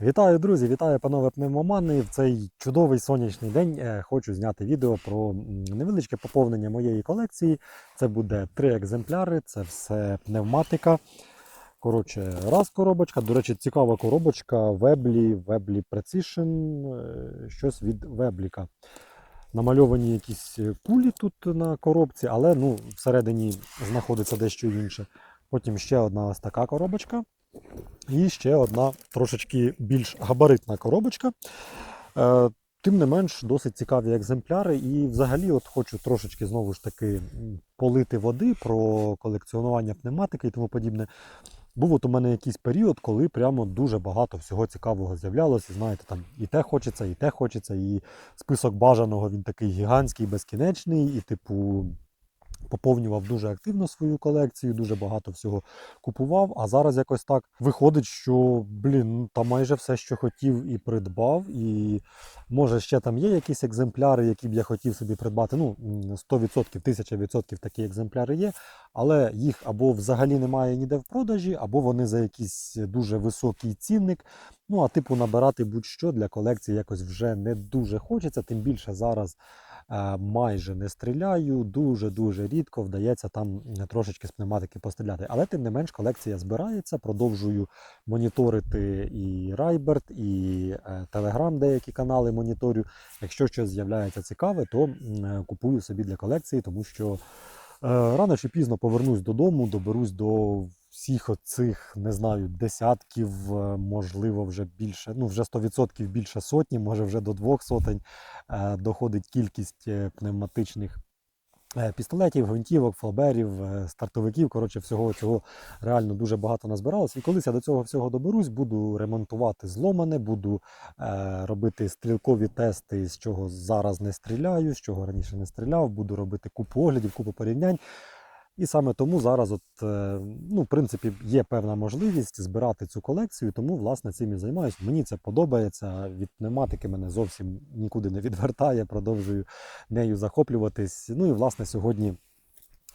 Вітаю, друзі! Вітаю, панове пневмомани. В цей чудовий сонячний день е, хочу зняти відео про невеличке поповнення моєї колекції. Це буде три екземпляри, це все пневматика. Коротше, раз коробочка. До речі, цікава коробочка Webley, Webley Precision, е, щось від Вебліка. Намальовані якісь кулі тут на коробці, але ну, всередині знаходиться дещо інше. Потім ще одна ось така коробочка. І ще одна трошечки більш габаритна коробочка. Е, Тим не менш, досить цікаві екземпляри. І взагалі от хочу трошечки знову ж таки полити води про колекціонування пневматики і тому подібне. Був от у мене якийсь період, коли прямо дуже багато всього цікавого з'являлося. Знаєте, там і те хочеться, і те хочеться, і список бажаного він такий гігантський, безкінечний, і, типу, поповнював дуже активно свою колекцію, дуже багато всього купував. А зараз якось так виходить, що блін, ну, та майже все, що хотів, і придбав. І може ще там є якісь екземпляри, які б я хотів собі придбати. Ну, 100%, 1000% такі екземпляри є, але їх або взагалі немає ніде в продажі, або вони за якийсь дуже високий цінник. Ну, а типу набирати будь-що для колекції якось вже не дуже хочеться, тим більше зараз майже не стріляю, дуже-дуже рідко вдається там трошечки з пневматики постріляти. Але тим не менш колекція збирається, продовжую моніторити і Райберт, і е, Телеграм, деякі канали моніторю. Якщо щось з'являється цікаве, то е, купую собі для колекції, тому що е, рано чи пізно повернусь додому, доберусь до всіх оцих, не знаю, десятків, е, можливо, вже більше, ну вже 100% більше сотні, може вже до двох сотень е, доходить кількість е, пневматичних е, пістолетів, гвинтівок, флаберів, е, стартовиків. Коротше, всього цього реально дуже багато назбиралось. І колись я до цього всього доберусь, буду ремонтувати зломане, буду е, робити стрілкові тести, з чого зараз не стріляю, з чого раніше не стріляв, буду робити купу оглядів, купу порівнянь. І саме тому зараз, от, е, ну, в принципі, є певна можливість збирати цю колекцію, тому власне цим і займаюся. Мені це подобається. Від пневматики мене зовсім нікуди не відвертає, продовжую нею захоплюватись. Ну і власне сьогодні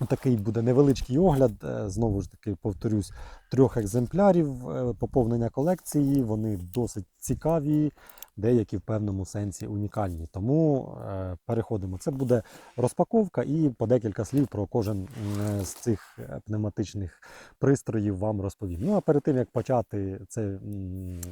такий буде невеличкий огляд. е, Знову ж таки, повторюсь, трьох екземплярів е, поповнення колекції. Вони досить цікаві, деякі в певному сенсі унікальні. Тому е, переходимо. Це буде розпаковка і по декілька слів про кожен з цих е, пневматичних пристроїв вам розповім. Ну а перед тим як почати це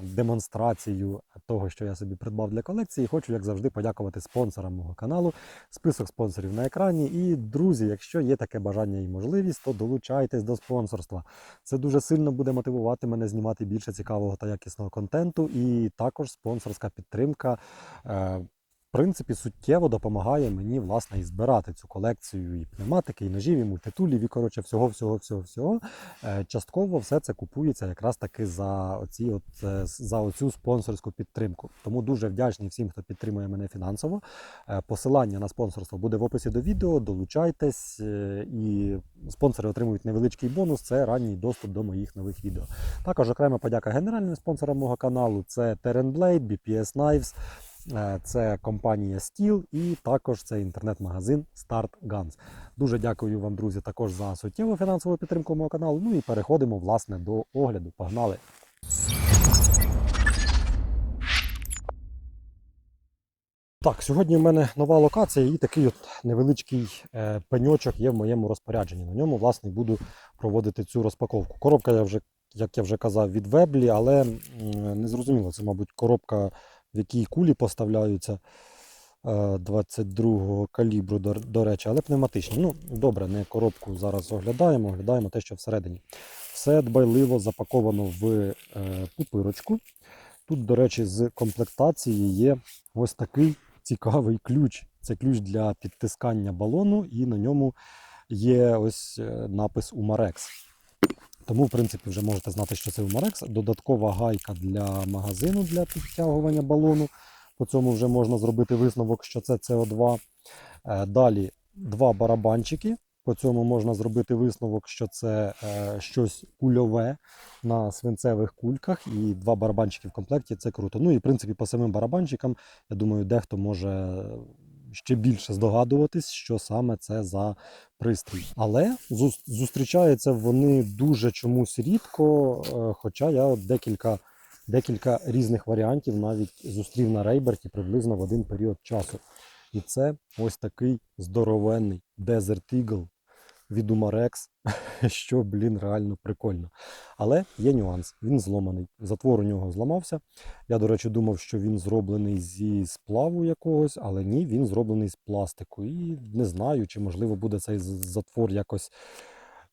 демонстрацію того, що я собі придбав для колекції, хочу, як завжди, подякувати спонсорам мого каналу. Список спонсорів на екрані. І друзі, якщо є таке бажання і можливість, то долучайтесь до спонсорства. Це дуже сильно буде мотивувати мене знімати більше цікавого та якісного контенту. І також спонсорська підтримка. Принципі, суттєво допомагає мені власне і збирати цю колекцію і пневматики, і ножів, і мультитулів, і коротше, всього, всього, всього, всього. Е, Частково все це купується якраз таки за оці, от е, за оцю спонсорську підтримку. Тому дуже вдячний всім, хто підтримує мене фінансово. Е, Посилання на спонсорство буде в описі до відео. Долучайтесь, і спонсори отримують невеличкий бонус. Це ранній доступ до моїх нових відео. Також окрема подяка генеральним спонсорам мого каналу: це Terran Blade, BPS Knives, це компанія Steel і також це інтернет-магазин Start Guns. Дуже дякую вам, друзі, також за суттєву фінансову підтримку мого каналу. Ну і переходимо власне до огляду. Погнали! Так, сьогодні в мене нова локація і такий от невеличкий е, пеньочок є в моєму розпорядженні. На ньому, власне, буду проводити цю розпаковку. Коробка, я вже, як я вже казав, від Веблі, але не зрозуміло, це, мабуть, коробка, в якій кулі поставляються е, 22-го калібру, до, речі, але пневматичні. Ну, добре, не коробку зараз оглядаємо, оглядаємо те, що всередині. Все дбайливо запаковано в е, пупирочку. Тут, до речі, з комплектації є ось такий цікавий ключ. Це ключ для підтискання балону, і на ньому є ось е, напис Umarex. Тому, в принципі, вже можете знати, що це Umarex. Додаткова гайка для магазину для підтягування балону. По цьому вже можна зробити висновок, що це СО2. Е, Далі два барабанчики. По цьому можна зробити висновок, що це е, щось кульове на свинцевих кульках, і два барабанчики в комплекті це круто. Ну і в принципі по самим барабанчикам, я думаю, дехто може ще більше здогадуватись, що саме це за пристрій. Але зустрічаються вони дуже чомусь рідко, е, хоча я от декілька декілька різних варіантів навіть зустрів на рейберті приблизно в один період часу. І це ось такий здоровенний Desert Eagle від Umarex, що, блін, реально прикольно. Але є нюанс, він зломаний. Затвор у нього зламався. Я, до речі, думав, що він зроблений зі сплаву якогось, але ні, він зроблений з пластику. І не знаю, чи можливо буде цей затвор якось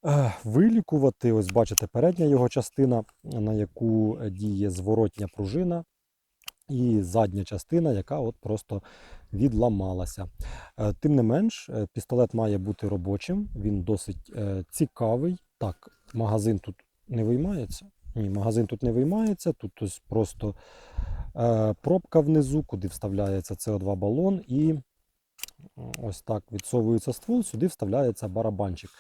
е, вилікувати. Ось бачите, передня його частина, на яку діє зворотня пружина, і задня частина, яка от просто відламалася. Е, Тим не менш, е, пістолет має бути робочим, він досить е, цікавий. Так, магазин тут не виймається. Ні, магазин тут не виймається. Тут ось просто пробка внизу, куди вставляється СО2 балон, і ось так відсовується ствол, сюди вставляється барабанчик.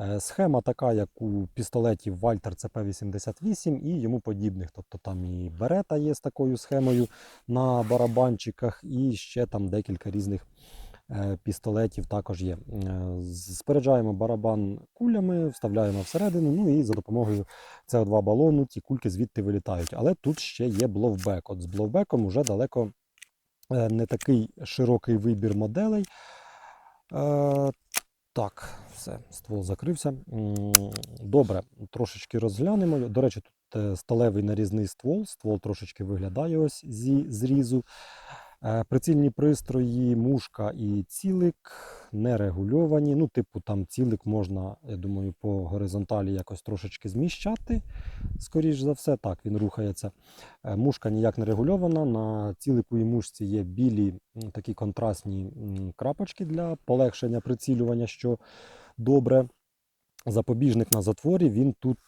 Е, Схема така, як у пістолетів Walter CP88 і йому подібних. Тобто там і берета є з такою схемою на барабанчиках, і ще там декілька різних е, пістолетів також є. Е, Споряджаємо барабан кулями, вставляємо всередину, ну і за допомогою CO2 балону ті кульки звідти вилітають. Але тут ще є бловбек. От з бловбеком вже далеко не такий широкий вибір моделей. Е, Так, все, ствол закрився. Добре, трошечки розглянемо. До речі, тут е, сталевий нарізний ствол. Ствол трошечки виглядає ось зі зрізу. Е, Прицільні пристрої, мушка і цілик не регульовані. Ну, типу, там цілик можна, я думаю, по горизонталі якось трошечки зміщати. Скоріш за все, так, він рухається. Е, Мушка ніяк не регульована. На цілику і мушці є білі такі контрастні крапочки для полегшення прицілювання, що добре. Запобіжник на затворі, він тут.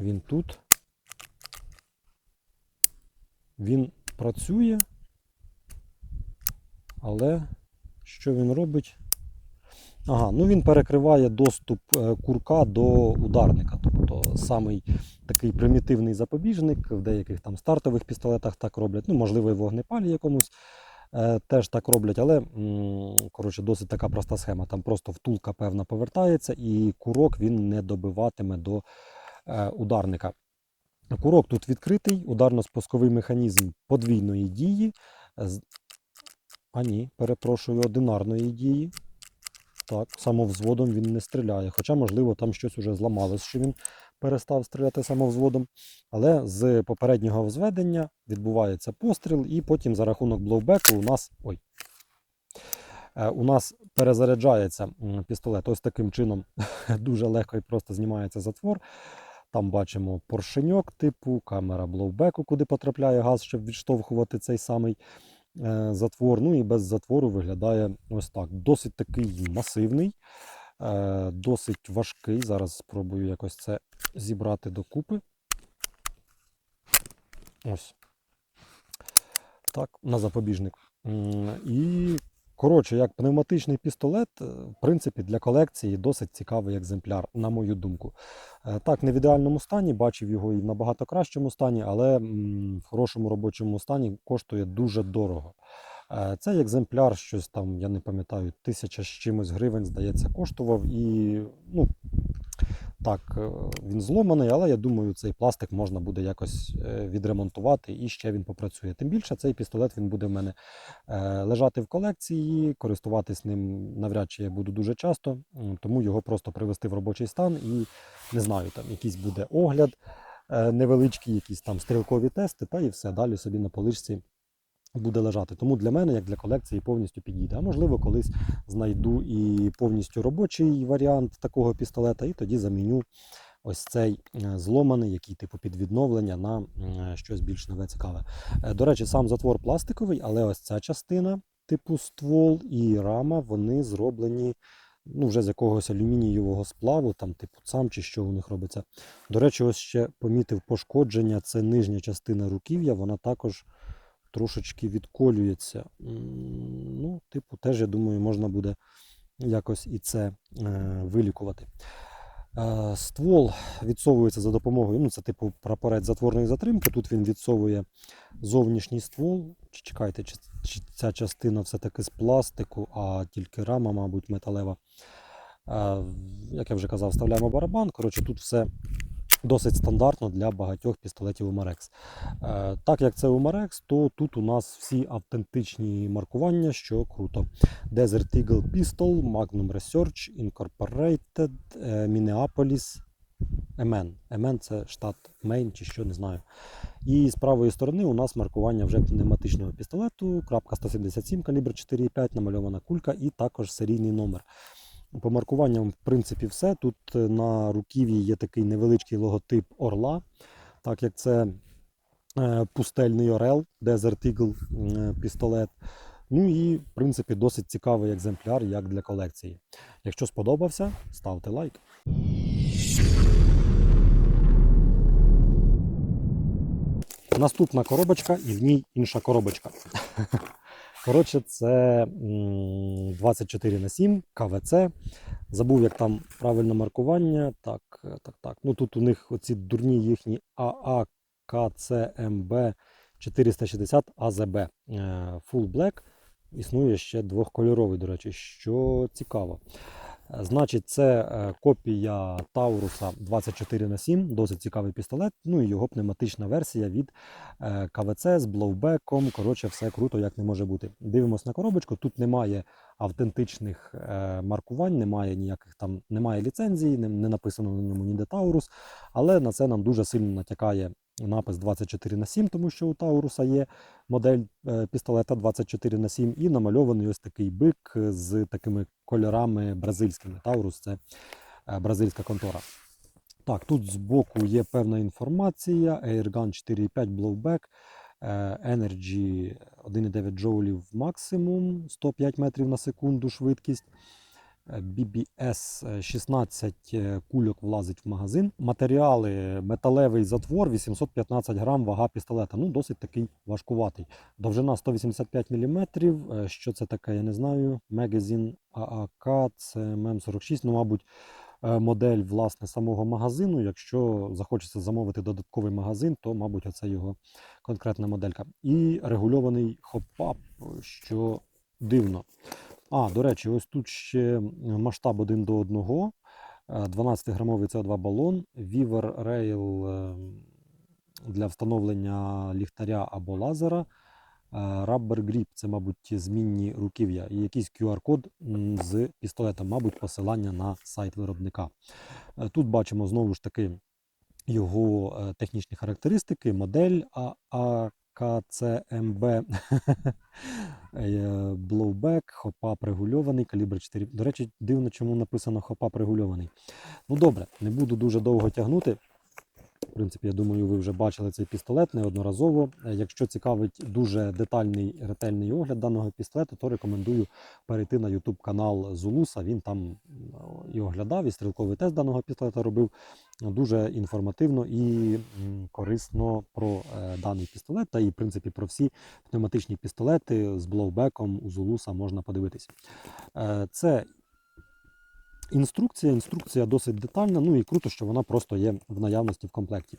Він тут. Він працює, але що він робить? Ага, ну він перекриває доступ е, курка до ударника. Тобто самий такий примітивний запобіжник. В деяких там стартових пістолетах так роблять. Ну, можливо, і вогнепалі якомусь е, теж так роблять, але коротше, досить така проста схема. Там просто втулка певна повертається, і курок він не добиватиме до е, ударника. Курок тут відкритий, ударно-спусковий механізм подвійної дії. А ні, перепрошую, одинарної дії. Так, самовзводом він не стріляє. Хоча, можливо, там щось уже зламалось, що він перестав стріляти самовзводом. Але з попереднього взведення відбувається постріл, і потім за рахунок блоубеку у нас. Ой. Е, У нас перезаряджається пістолет. Ось таким чином дуже легко і просто знімається затвор. Там бачимо поршеньок типу, камера блоубеку, куди потрапляє газ, щоб відштовхувати цей самий е, затвор. Ну і без затвору виглядає ось так. Досить такий масивний, е, досить важкий. Зараз спробую якось це зібрати докупи. Ось. Так, на запобіжник. І, коротше, як пневматичний пістолет, е, в принципі, для колекції досить цікавий екземпляр, на мою думку. Е, Так, не в ідеальному стані, бачив його і в набагато кращому стані, але в хорошому робочому стані коштує дуже дорого. Е, Цей екземпляр, щось там, я не пам'ятаю, тисяча з чимось гривень, здається, коштував. І ну, так, е, він зломаний, але я думаю, цей пластик можна буде якось е, відремонтувати і ще він попрацює. Тим більше цей пістолет він буде в мене е, лежати в колекції, користуватись ним навряд чи я буду дуже часто, тому його просто привести в робочий стан і не знаю, там якийсь буде огляд невеличкий, якісь там стрілкові тести, та і все далі собі на поличці буде лежати. Тому для мене, як для колекції, повністю підійде. А можливо, колись знайду і повністю робочий варіант такого пістолета, і тоді заміню ось цей е, зломаний, який типу під відновлення на е, щось більш нове цікаве. Е, До речі, сам затвор пластиковий, але ось ця частина, типу ствол і рама, вони зроблені. Ну, вже з якогось алюмінієвого сплаву, там, типу цам чи що у них робиться. До речі, ось ще помітив пошкодження. Це нижня частина руків'я, вона також трошечки відколюється. Ну, типу, теж, я думаю, можна буде якось і це е, вилікувати. Е, ствол відсовується за допомогою, ну, це типу прапорець затворної затримки. Тут він відсовує зовнішній ствол. Чекайте, чи, чи ця частина все-таки з пластику, а тільки рама, мабуть, металева. Е, як я вже казав, вставляємо барабан. Коротше, тут все досить стандартно для багатьох пістолетів. Е, Так як це Umarex, то тут у нас всі автентичні маркування, що круто. Desert Eagle Pistol, Magnum Research, Incorporated, е, Minneapolis, MN. MN це штат Мейн чи що, не знаю. І з правої сторони у нас маркування вже пневматичного пістолету, крапка 177, калібр 4,5, намальована кулька і також серійний номер. По маркуванням, в принципі, все. Тут е, на руків'ї є такий невеличкий логотип орла, так як це е, пустельний орел, Desert Eagle е, пістолет. Ну і, в принципі, досить цікавий екземпляр як для колекції. Якщо сподобався, ставте лайк. Наступна коробочка і в ній інша коробочка. Коротше, це 24 на 7 КВЦ. Забув, як там правильне маркування. Так, так, так. Ну тут у них оці дурні їхні ААКЦМБ 460 АЗБ. Full Black. Існує ще двохкольоровий, до речі, що цікаво. Е, Значить, це е, копія Тауруса 24 на 7 досить цікавий пістолет. Ну і його пневматична версія від е, КВЦ з блоубеком. Коротше, все круто, як не може бути. Дивимось на коробочку. Тут немає автентичних маркувань, немає ніяких там, немає ліцензії, не, написано на ньому ніде Таурус. Але на це нам дуже сильно натякає напис 24 на 7, тому що у Тауруса є модель пістолета 24 на 7 і намальований ось такий бик з такими кольорами бразильськими. Таурус це е, бразильська контора. Так, тут збоку є певна інформація. Airgun 4,5 blowback, е, Energy 1,9 джоулів максимум, 105 метрів на секунду швидкість. Е, BBS е, 16 е, кульок влазить в магазин. Матеріали металевий затвор 815 грам, вага пістолета. Ну, досить такий важкуватий. Довжина 185 мм. Що це таке, я не знаю. Magazine AAK, це ММ46. Ну, мабуть, е, модель власне самого магазину. Якщо захочеться замовити додатковий магазин, то, мабуть, оце його конкретна моделька. І регульований хоп-ап, що дивно. А, до речі, ось тут ще масштаб 1 до 1. 12-грамовий CO2 балон, Weaver Rail е, для встановлення ліхтаря або лазера. е, Rubber Grip це, мабуть, змінні руків'я. І якийсь QR-код з пістолетом, мабуть, посилання на сайт виробника. Е, Тут бачимо знову ж таки його е, технічні характеристики, модель АКЦМБ, блоубек, хопап регульований, калібр 4. До речі, дивно, чому написано хопап регульований. Ну добре, не буду дуже довго тягнути. Принципі, я думаю, ви вже бачили цей пістолет неодноразово. Е, Якщо цікавить дуже детальний ретельний огляд даного пістолету, то рекомендую перейти на YouTube канал Зулуса. Він там і оглядав, і стрілковий тест даного пістолета робив. Дуже інформативно і корисно про е, даний пістолет, та і в принципі про всі пневматичні пістолети з блоубеком у Зулуса можна подивитися. Е, Це інструкція. Інструкція досить детальна, ну і круто, що вона просто є в наявності в комплекті.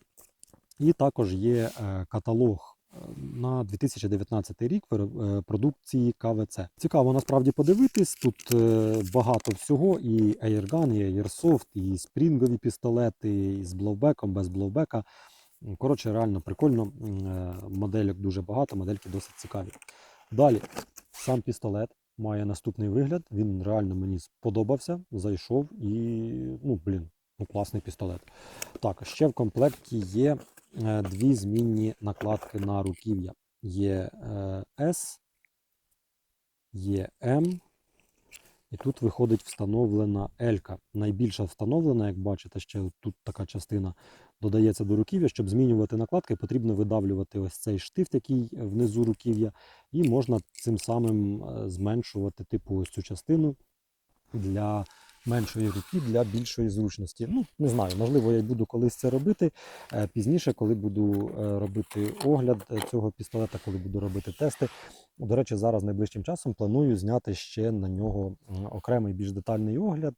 І також є е, каталог е, на 2019 рік е, продукції КВЦ. Цікаво насправді подивитись. Тут багато всього: і Airgun, і Airsoft, і спрінгові пістолети, і з блоубеком, без блоубека. Коротше, реально прикольно. Модельок дуже багато, модельки досить цікаві. Далі, сам пістолет має наступний вигляд. Він реально мені сподобався, зайшов і, ну, блін, ну класний пістолет. Так, ще в комплекті є е, дві змінні накладки на руків'я. Є е, S, є M, і тут виходить встановлена L. Найбільша встановлена, як бачите, ще тут така частина додається до руків'я. Щоб змінювати накладки, потрібно видавлювати ось цей штифт, який внизу руків'я, і можна цим самим е, зменшувати типу ось цю частину для меншої руки, для більшої зручності. Ну, не знаю, можливо, я буду колись це робити. Е, Пізніше, коли буду е, робити огляд цього пістолета, коли буду робити тести. До речі, зараз найближчим часом планую зняти ще на нього окремий більш детальний огляд,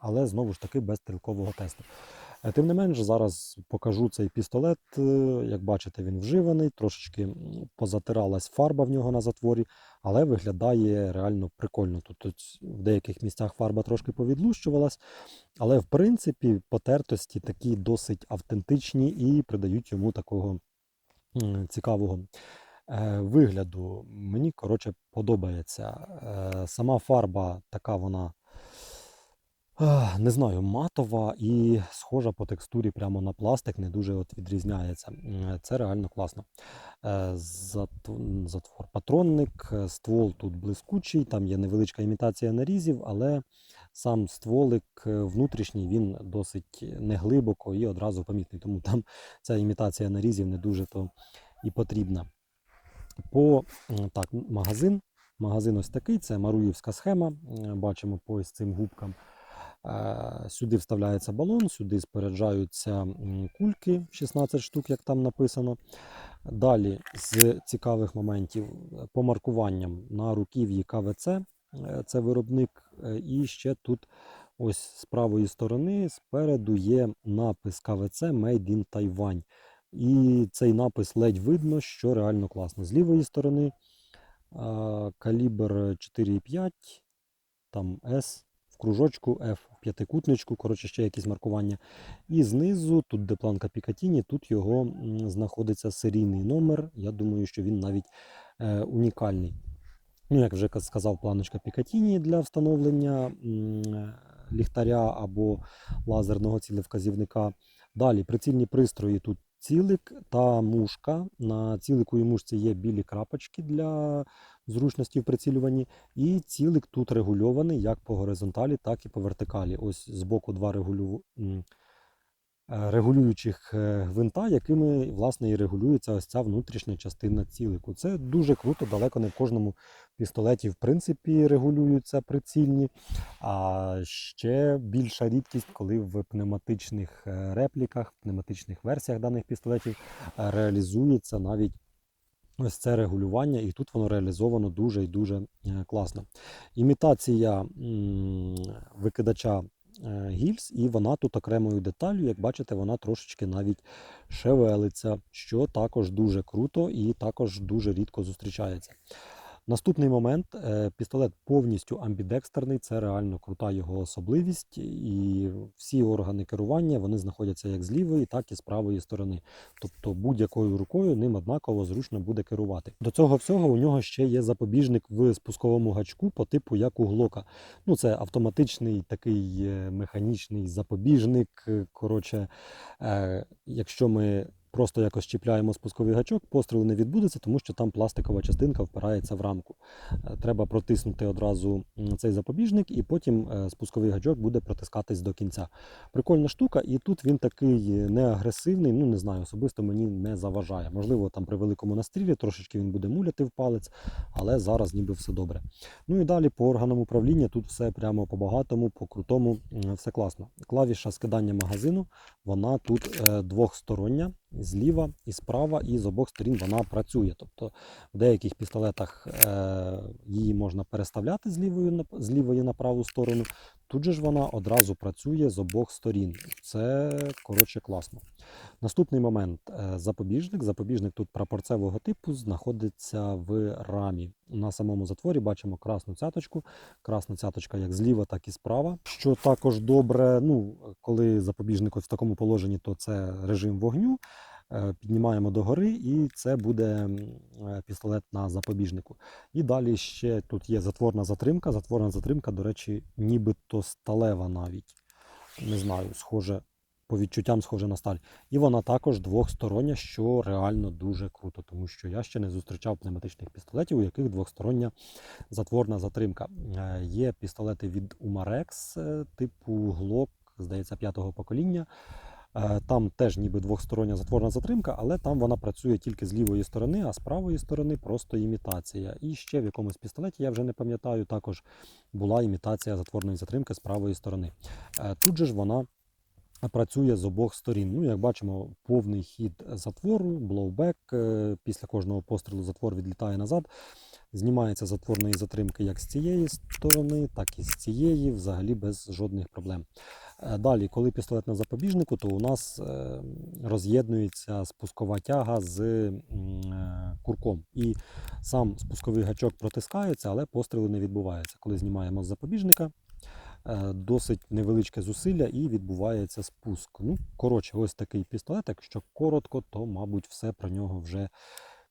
але знову ж таки без стрілкового тесту. Е, Тим не менш, зараз покажу цей пістолет. Е, Як бачите, він вживаний, трошечки позатиралась фарба в нього на затворі, але виглядає реально прикольно. Тут в деяких місцях фарба трошки повідлущувалась, але в принципі потертості такі досить автентичні і придають йому такого цікавого е, вигляду. Мені коротше подобається. Сама фарба така вона. Не знаю, матова і схожа по текстурі прямо на пластик, не дуже от відрізняється. Це реально класно. Е, Затвор патронник, е, ствол тут блискучий, там є невеличка імітація нарізів, але сам стволик е, внутрішній він досить неглибоко і одразу помітний, тому там ця імітація нарізів не дуже то і потрібна. По так, магазин. Магазин ось такий, це маруївська схема. Бачимо по ось цим губкам. Е, Сюди вставляється балон, сюди споряджаються кульки 16 штук, як там написано. Далі з цікавих моментів е, по маркуванням на руків'ї КВЦ, е, це виробник. І ще тут ось з правої сторони спереду є напис КВЦ Made in Taiwan. І цей напис ледь видно, що реально класно. З лівої сторони калібр 4,5, там S кружочку, F п'ятикутничку, коротше, ще якісь маркування. І знизу, тут де планка Пікатіні, тут його знаходиться серійний номер. Я думаю, що він навіть е, унікальний. Ну, як вже сказав, планочка Пікатіні для встановлення ліхтаря або лазерного цілевказівника. Далі прицільні пристрої тут цілик та мушка. На цілику і мушці є білі крапочки для зручності в прицілюванні. І цілик тут регульований як по горизонталі, так і по вертикалі. Ось з боку два регулю... е, регулюючих е, гвинта, якими власне і регулюється ось ця внутрішня частина цілику. Це дуже круто, далеко не в кожному пістолеті в принципі регулюються прицільні. А ще більша рідкість, коли в пневматичних е, репліках, пневматичних версіях даних пістолетів реалізується навіть ось це регулювання, і тут воно реалізовано дуже і дуже класно. Імітація викидача гільз, і вона тут окремою деталлю, як бачите, вона трошечки навіть шевелиться, що також дуже круто і також дуже рідко зустрічається. Наступний момент е, пістолет повністю амбідекстерний, це реально крута його особливість, і всі органи керування вони знаходяться як з лівої, так і з правої сторони. Тобто будь-якою рукою ним однаково зручно буде керувати. До цього всього у нього ще є запобіжник в спусковому гачку по типу як у глока. Ну це автоматичний такий е, механічний запобіжник. Коротше, е, якщо ми просто якось чіпляємо спусковий гачок, пострілу не відбудеться, тому що там пластикова частинка впирається в рамку. Е, Треба протиснути одразу цей запобіжник, і потім е, спусковий гачок буде протискатись до кінця. Прикольна штука, і тут він такий не агресивний, ну не знаю, особисто мені не заважає. Можливо, там при великому настрілі трошечки він буде муляти в палець, але зараз ніби все добре. Ну і далі по органам управління тут все прямо по багатому, по крутому, все класно. Клавіша скидання магазину, вона тут е, двохстороння, зліва і справа, і з обох сторін вона працює. Тобто в деяких пістолетах е, її можна переставляти з лівої, на, з лівої на праву сторону. Тут же ж вона одразу працює з обох сторін. Це коротше класно. Наступний момент е, запобіжник. Запобіжник тут прапорцевого типу знаходиться в рамі. На самому затворі бачимо красну цяточку. Красна цяточка як зліва, так і справа. Що також добре, ну коли запобіжник в такому положенні, то це режим вогню. Е, Піднімаємо догори, і це буде е, пістолет на запобіжнику. І далі ще тут є затворна затримка. Затворна затримка, до речі, нібито сталева навіть. Не знаю, схоже, по відчуттям схоже на сталь. І вона також двохстороння, що реально дуже круто, тому що я ще не зустрічав пневматичних пістолетів, у яких двохстороння затворна затримка. Е, Є пістолети від Umarex, типу Glock, здається, п'ятого покоління. Е, Там теж ніби двохстороння затворна затримка, але там вона працює тільки з лівої сторони, а з правої сторони просто імітація. І ще в якомусь пістолеті, я вже не пам'ятаю, також була імітація затворної затримки з правої сторони. Е, Тут же ж вона працює з обох сторін. Ну, як бачимо, повний хід затвору, блоубек. е, Після кожного пострілу затвор відлітає назад. Знімається затворної затримки як з цієї сторони, так і з цієї, взагалі без жодних проблем. Е, Далі, коли пістолет на запобіжнику, то у нас е, роз'єднується спускова тяга з е, курком. І сам спусковий гачок протискається, але пострілу не відбувається. Коли знімаємо з запобіжника, досить невеличке зусилля і відбувається спуск. Ну, коротше, ось такий пістолет. Якщо коротко, то, мабуть, все про нього вже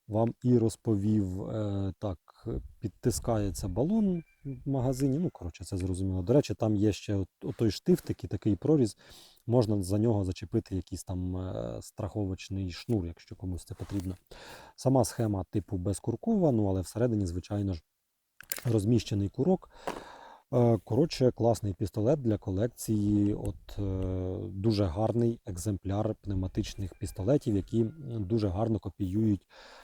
вам і розповів. Е, Так, підтискається балон в магазині. Ну, коротше, це зрозуміло. До речі, там є ще той штифтик і такий проріз. Можна за нього зачепити якийсь там е, страховочний шнур, якщо комусь це потрібно. Сама схема типу безкуркова, ну але всередині, звичайно ж, розміщений курок. Е, Коротше, класний пістолет для колекції. От е, дуже гарний екземпляр пневматичних пістолетів, які дуже гарно копіюють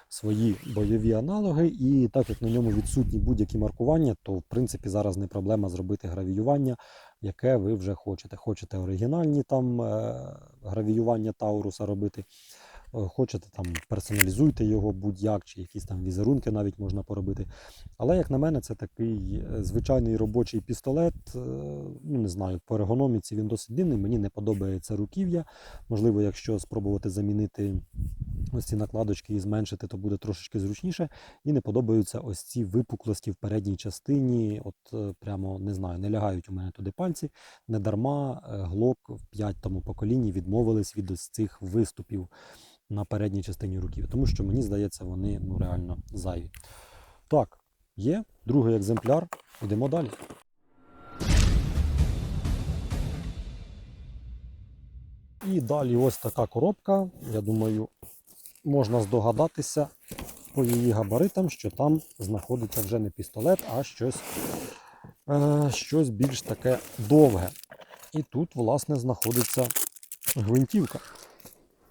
свої бойові аналоги. І так як на ньому відсутні будь-які маркування, то в принципі зараз не проблема зробити гравіювання, яке ви вже хочете. Хочете оригінальні там е, гравіювання Тауруса робити. Е, Хочете там персоналізуйте його будь-як, чи якісь там візерунки навіть можна поробити. Але, як на мене, це такий е, звичайний робочий пістолет. е, Ну, не знаю, по ергономіці він досить дивний. Мені не подобається руків'я. Можливо, якщо спробувати замінити ось ці накладочки і зменшити, то буде трошечки зручніше. І не подобаються ось ці випуклості в передній частині. От прямо не знаю, не лягають у мене туди пальці. Не дарма е, глок в п'ятому поколінні відмовились від ось цих виступів на передній частині руків, тому що мені здається, вони ну реально зайві. Так, є другий екземпляр. Йдемо далі. І далі ось така коробка. Я думаю, можна здогадатися по її габаритам, що там знаходиться вже не пістолет, а щось, е, щось більш таке довге. І тут, власне, знаходиться гвинтівка.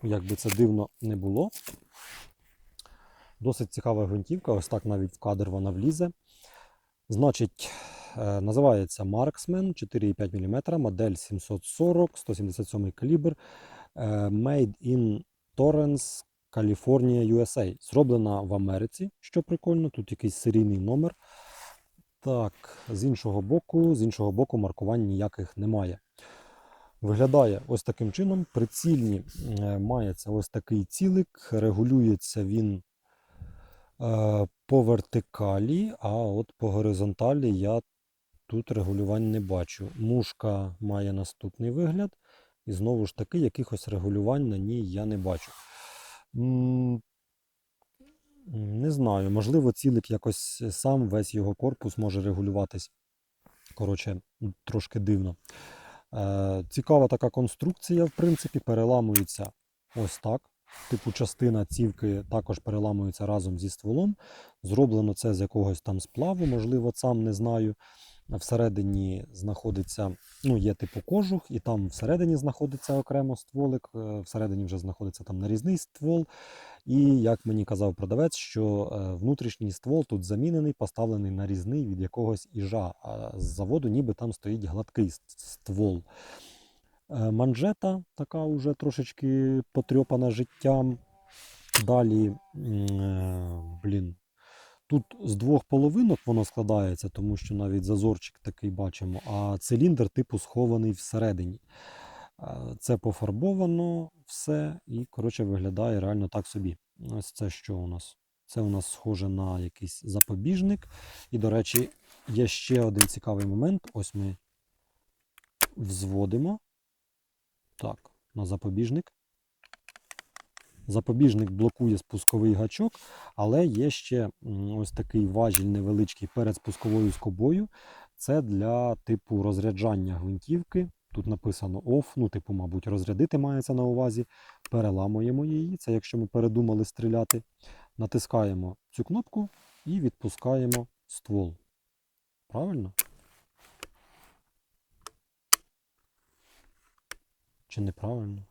Як би це дивно не було. Досить цікава гвинтівка, ось так навіть в кадр вона влізе. Значить, е, називається Marksman 4,5 мм, модель 740, 177 калібр, е, Made in Torrance, California, USA. Зроблена в Америці, що прикольно. Тут якийсь серійний номер. Так, з іншого боку, з іншого боку, маркувань ніяких немає. Виглядає ось таким чином. Прицільні е, мається ось такий цілик, регулюється він е, по вертикалі, а от по горизонталі я тут регулювань не бачу. Мушка має наступний вигляд, і знову ж таки, якихось регулювань на ній я не бачу. Не знаю, можливо, цілик якось сам, весь його корпус може регулюватись. Коротше, трошки дивно. Е, цікава така конструкція, в принципі, переламується ось так. Типу, частина цівки також переламується разом зі стволом. Зроблено це з якогось там сплаву, можливо, сам не знаю. Всередині знаходиться, ну, є типу кожух, і там всередині знаходиться окремо стволик, е, всередині вже знаходиться там нарізний ствол. І як мені казав продавець, що е, внутрішній ствол тут замінений, поставлений нарізний від якогось іжа. А з заводу ніби там стоїть гладкий ствол. Е, Манжета така уже трошечки потрьопана життям. Далі, блін, тут з двох половинок воно складається, тому що навіть зазорчик такий бачимо, а циліндр типу схований всередині. Е, Це пофарбовано все і, коротше, виглядає реально так собі. Ось це що у нас? Це у нас схоже на якийсь запобіжник. І, до речі, є ще один цікавий момент. Ось ми взводимо. Так, на запобіжник. Запобіжник блокує спусковий гачок, але є ще ось такий важіль невеличкий перед спусковою скобою. Це для типу розряджання гвинтівки. Тут написано OFF, ну, типу, мабуть, розрядити мається на увазі. Переламуємо її. Це якщо ми передумали стріляти. Натискаємо цю кнопку і відпускаємо ствол. Правильно? Чи неправильно?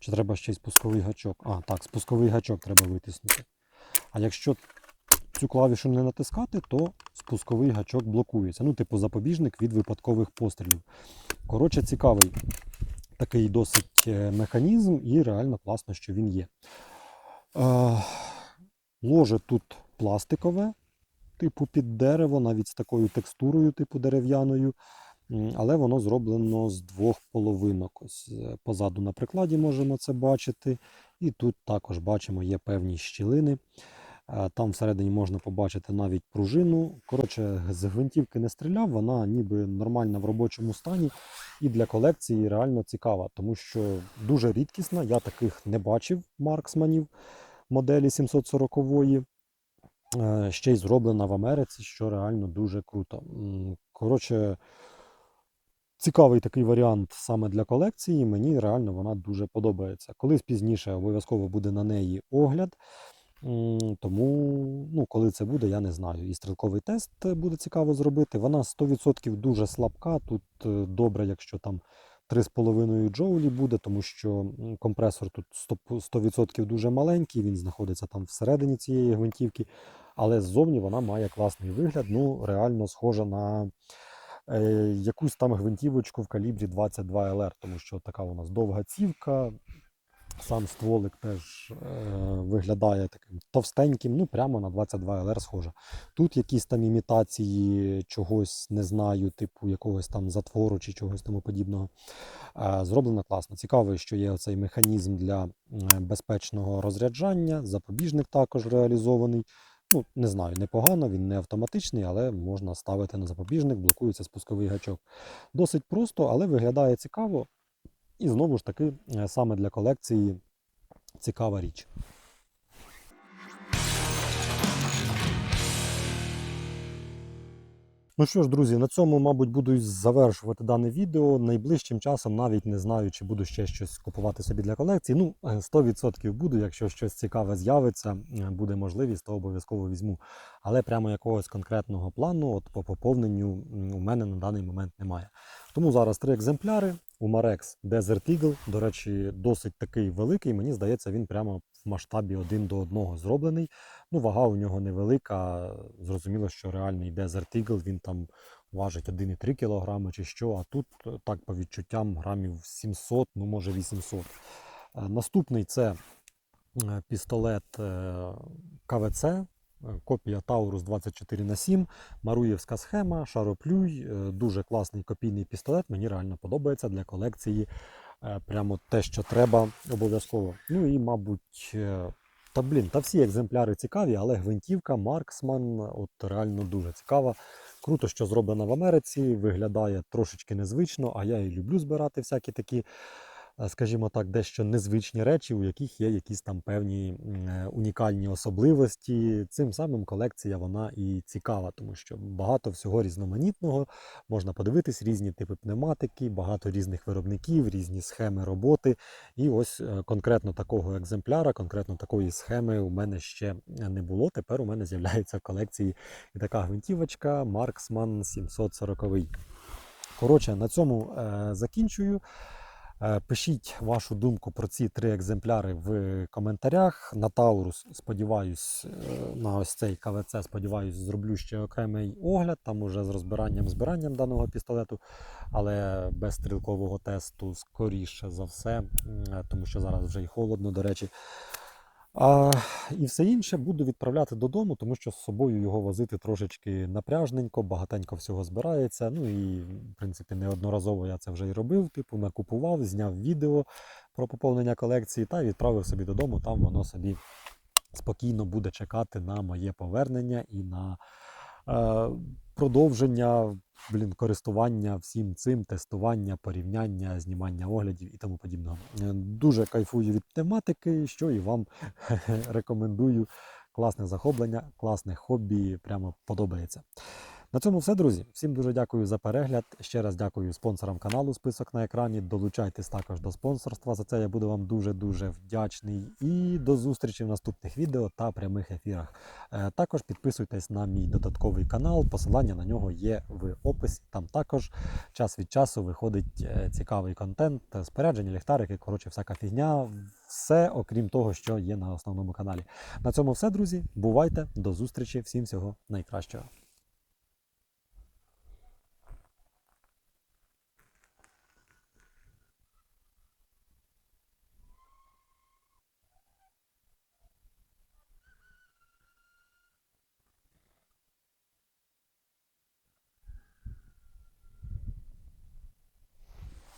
Чи треба ще й спусковий гачок? А, так, спусковий гачок треба витиснути. А якщо цю клавішу не натискати, то спусковий гачок блокується. Ну, типу запобіжник від випадкових пострілів. Коротше, цікавий такий досить е, механізм, і реально класно, що він є. Е, ложе тут пластикове, типу під дерево, навіть з такою текстурою, типу дерев'яною. Але воно зроблено з двох половинок. Ось е, позаду на прикладі можемо це бачити. І тут також бачимо, є певні щілини. Е, Там всередині можна побачити навіть пружину. Коротше, з гвинтівки не стріляв, вона ніби нормальна в робочому стані і для колекції реально цікава, тому що дуже рідкісна. Я таких не бачив марксманів моделі 740-ї. Е, Ще й зроблена в Америці, що реально дуже круто. Коротше, цікавий такий варіант саме для колекції. Мені реально вона дуже подобається. Колись пізніше обов'язково буде на неї огляд. Тому, ну, коли це буде, я не знаю. І стрілковий тест буде цікаво зробити. Вона 100% дуже слабка. Тут е, добре, якщо там 3,5 джоулі буде, тому що компресор тут 100%, 100% дуже маленький, він знаходиться там всередині цієї гвинтівки, але ззовні вона має класний вигляд. Ну, реально схожа на якусь там гвинтівочку в калібрі 22 LR, тому що така у нас довга цівка. Сам стволик теж е, виглядає таким товстеньким, ну прямо на 22 LR схоже. Тут якісь там імітації чогось, не знаю, типу якогось там затвору чи чогось тому подібного. Е, зроблено класно. Цікаво, що є оцей механізм для е, безпечного розряджання, запобіжник також реалізований. Ну, не знаю, непогано, він не автоматичний, але можна ставити на запобіжник, блокується спусковий гачок. Досить просто, але виглядає цікаво. І знову ж таки, е, саме для колекції цікава річ. Ну що ж, друзі, на цьому, мабуть, буду завершувати дане відео. Найближчим часом навіть не знаю, чи буду ще щось купувати собі для колекції. Ну, е, 100% буду, якщо щось цікаве з'явиться, е, буде можливість, то обов'язково візьму. Але прямо якогось конкретного плану от по поповненню у мене на даний момент немає. Тому зараз три екземпляри. У Marex Desert Eagle, до речі, досить такий великий. Мені здається, він прямо в масштабі один до одного зроблений. Ну, вага у нього невелика. Зрозуміло, що реальний Desert Eagle, він там важить 1,3 кг чи що, а тут е, так по відчуттям грамів 700, ну може 800. Е, Наступний це е, пістолет КВЦ, копія Taurus 24 на 7 Маруєвська схема, шароплюй, дуже класний копійний пістолет. Мені реально подобається для колекції. Прямо те, що треба, обов'язково. Ну і, мабуть, та блін, та всі екземпляри цікаві, але гвинтівка Марксман от реально дуже цікава. Круто, що зроблена в Америці, виглядає трошечки незвично, а я і люблю збирати всякі такі, скажімо так, дещо незвичні речі, у яких є якісь там певні е, унікальні особливості. Цим самим колекція вона і цікава, тому що багато всього різноманітного. Можна подивитись різні типи пневматики, багато різних виробників, різні схеми роботи. І ось е, конкретно такого екземпляра, конкретно такої схеми у мене ще не було. Тепер у мене з'являється в колекції і така гвинтівочка Marksman 740. Коротше, на цьому е, закінчую. Е, Пишіть вашу думку про ці три екземпляри в коментарях. На Таурус, сподіваюсь, е, на ось цей КВЦ, сподіваюсь, зроблю ще окремий огляд, там уже з розбиранням збиранням даного пістолету, але без стрілкового тесту, скоріше за все, е, тому що зараз вже й холодно, до речі. А, і все інше буду відправляти додому, тому що з собою його возити трошечки напряжненько, багатенько всього збирається. Ну і, в принципі, неодноразово я це вже і робив. Типу, накупував, зняв відео про поповнення колекції та відправив собі додому. Там воно собі спокійно буде чекати на моє повернення і на е, продовження блін, користування всім цим, тестування, порівняння, знімання оглядів і тому подібного. Е, Дуже кайфую від тематики, що і вам рекомендую. Класне захоплення, класне хобі, прямо подобається. На цьому все, друзі. Всім дуже дякую за перегляд. Ще раз дякую спонсорам каналу. Список на екрані. Долучайтесь також до спонсорства. За це я буду вам дуже-дуже вдячний. І до зустрічі в наступних відео та прямих ефірах. Е, Також підписуйтесь на мій додатковий канал. Посилання на нього є в описі. Там також час від часу виходить е, цікавий контент, е, спорядження, ліхтарики, коротше, всяка фігня. Все, окрім того, що є на основному каналі. На цьому все, друзі. Бувайте, до зустрічі, всім всього найкращого.